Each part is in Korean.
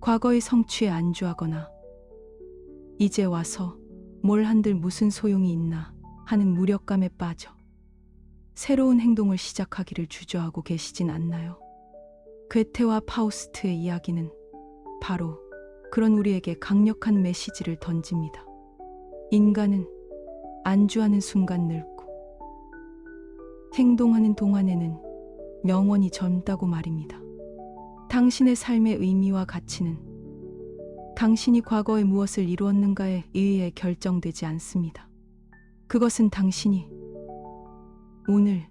과거의 성취에 안주하거나 이제 와서 뭘 한들 무슨 소용이 있나 하는 무력감에 빠져 새로운 행동을 시작하기를 주저하고 계시진 않나요? 괴테와 파우스트의 이야기는 바로 그런 우리에게 강력한 메시지를 던집니다. 인간은 안주하는 순간 늙고 행동하는 동안에는 영원히 젊다고 말입니다. 당신의 삶의 의미와 가치는 당신이 과거에 무엇을 이루었는가에 의해 결정되지 않습니다. 그것은 당신이 오늘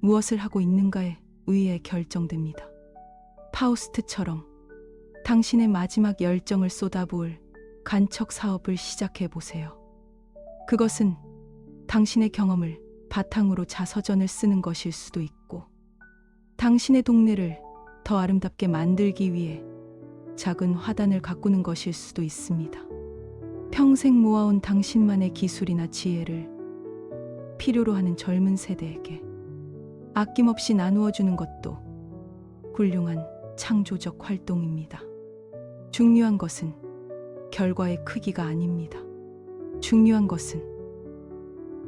무엇을 하고 있는가에 의해 결정됩니다. 파우스트처럼 당신의 마지막 열정을 쏟아부을 간척 사업을 시작해 보세요. 그것은 당신의 경험을 바탕으로 자서전을 쓰는 것일 수도 있고, 당신의 동네를 더 아름답게 만들기 위해 작은 화단을 가꾸는 것일 수도 있습니다. 평생 모아온 당신만의 기술이나 지혜를 필요로 하는 젊은 세대에게 아낌없이 나누어 주는 것도 훌륭한 창조적 활동입니다. 중요한 것은 결과의 크기가 아닙니다. 중요한 것은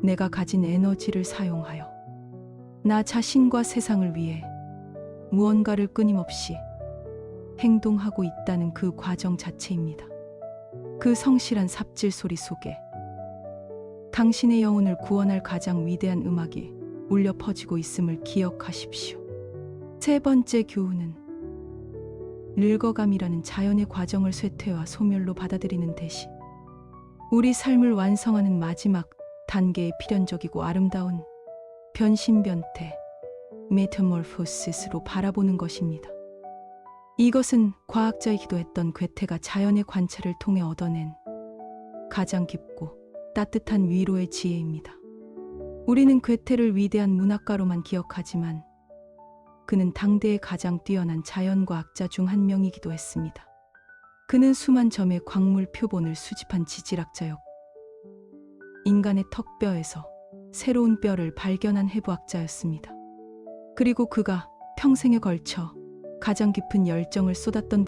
내가 가진 에너지를 사용하여 나 자신과 세상을 위해 무언가를 끊임없이 행동하고 있다는 그 과정 자체입니다. 그 성실한 삽질 소리 속에 당신의 영혼을 구원할 가장 위대한 음악이 울려 퍼지고 있음을 기억하십시오. 세 번째 교훈은 늙어감이라는 자연의 과정을 쇠퇴와 소멸로 받아들이는 대신 우리 삶을 완성하는 마지막 단계의 필연적이고 아름다운 변신변태 메타몰포시스로 바라보는 것입니다. 이것은 과학자이기도 했던 괴테가 자연의 관찰을 통해 얻어낸 가장 깊고 따뜻한 위로의 지혜입니다. 우리는 괴테를 위대한 문학가로만 기억하지만 그는 당대의 가장 뛰어난 자연과학자 중 한 명이기도 했습니다. 그는 수만 점의 광물 표본을 수집한 지질학자였고 인간의 턱뼈에서 새로운 뼈를 발견한 해부학자였습니다. 그리고 그가 평생에 걸쳐 가장 깊은 열정을 쏟았던